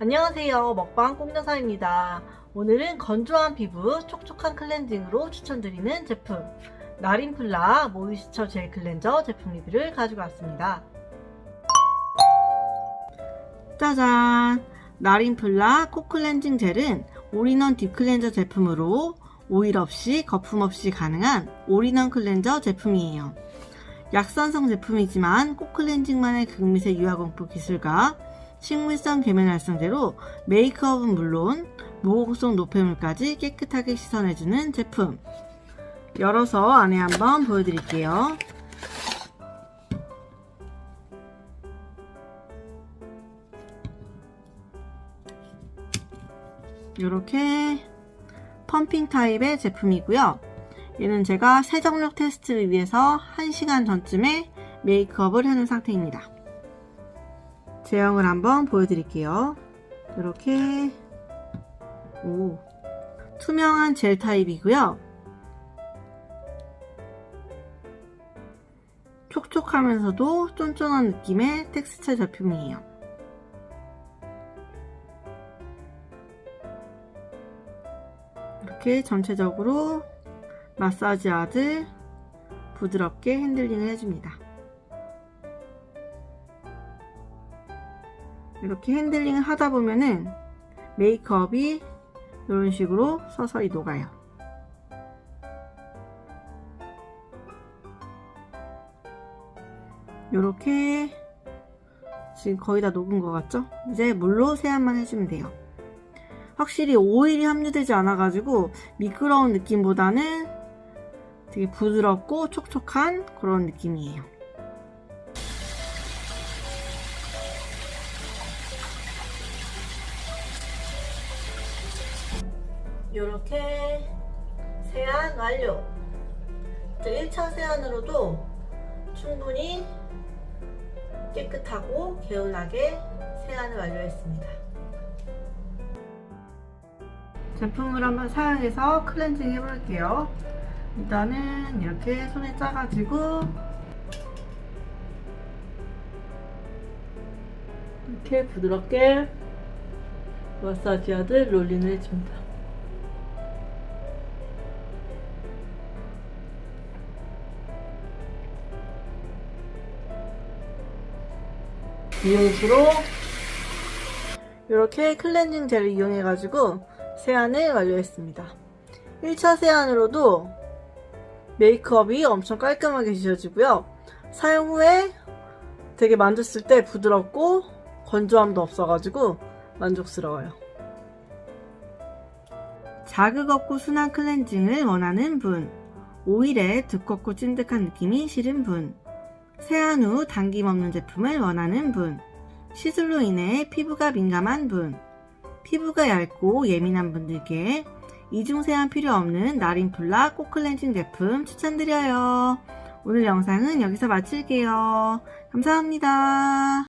안녕하세요. 먹방 꽁여사입니다. 오늘은 건조한 피부 촉촉한 클렌징으로 추천드리는 제품 나린플라 모이스처 젤 클렌저 제품 리뷰를 가지고 왔습니다. 짜잔! 나린플라 코 클렌징 젤은 올인원 딥 클렌저 제품으로 오일 없이 거품 없이 가능한 올인원 클렌저 제품이에요. 약산성 제품이지만 코 클렌징만의 극미세 유화공포 기술과 식물성 계면 활성제로 메이크업은 물론 모공성 노폐물까지 깨끗하게 씻어내주는 제품. 열어서 안에 한번 보여드릴게요. 이렇게 펌핑 타입의 제품이고요. 얘는 제가 세정력 테스트를 위해서 1시간 전쯤에 메이크업을 해놓은 상태입니다. 제형을 한번 보여드릴게요. 이렇게 오 투명한 젤 타입이고요. 촉촉하면서도 쫀쫀한 느낌의 텍스처 제품이에요. 이렇게 전체적으로 마사지 하듯 부드럽게 핸들링을 해줍니다. 이렇게 핸들링을 하다 보면은 메이크업이 이런 식으로 서서히 녹아요. 이렇게 지금 거의 다 녹은 것 같죠? 이제 물로 세안만 해주면 돼요. 확실히 오일이 함유되지 않아가지고 미끄러운 느낌보다는 되게 부드럽고 촉촉한 그런 느낌이에요. 이렇게 세안 완료. 1차 세안으로도 충분히 깨끗하고 개운하게 세안을 완료했습니다. 제품을 한번 사용해서 클렌징 해볼게요. 일단은 이렇게 손에 짜가지고 이렇게 부드럽게 마사지하듯 롤링을 해줍니다. 이용수로 이렇게 클렌징 젤을 이용해가지고 세안을 완료했습니다. 1차 세안으로도 메이크업이 엄청 깔끔하게 지워지고요. 사용 후에 되게 만졌을 때 부드럽고 건조함도 없어가지고 만족스러워요. 자극 없고 순한 클렌징을 원하는 분, 오일에 두껍고 찐득한 느낌이 싫은 분, 세안 후 당김 없는 제품을 원하는 분, 시술로 인해 피부가 민감한 분, 피부가 얇고 예민한 분들께 이중 세안 필요 없는 나린플라 코 클렌징 제품 추천드려요. 오늘 영상은 여기서 마칠게요. 감사합니다.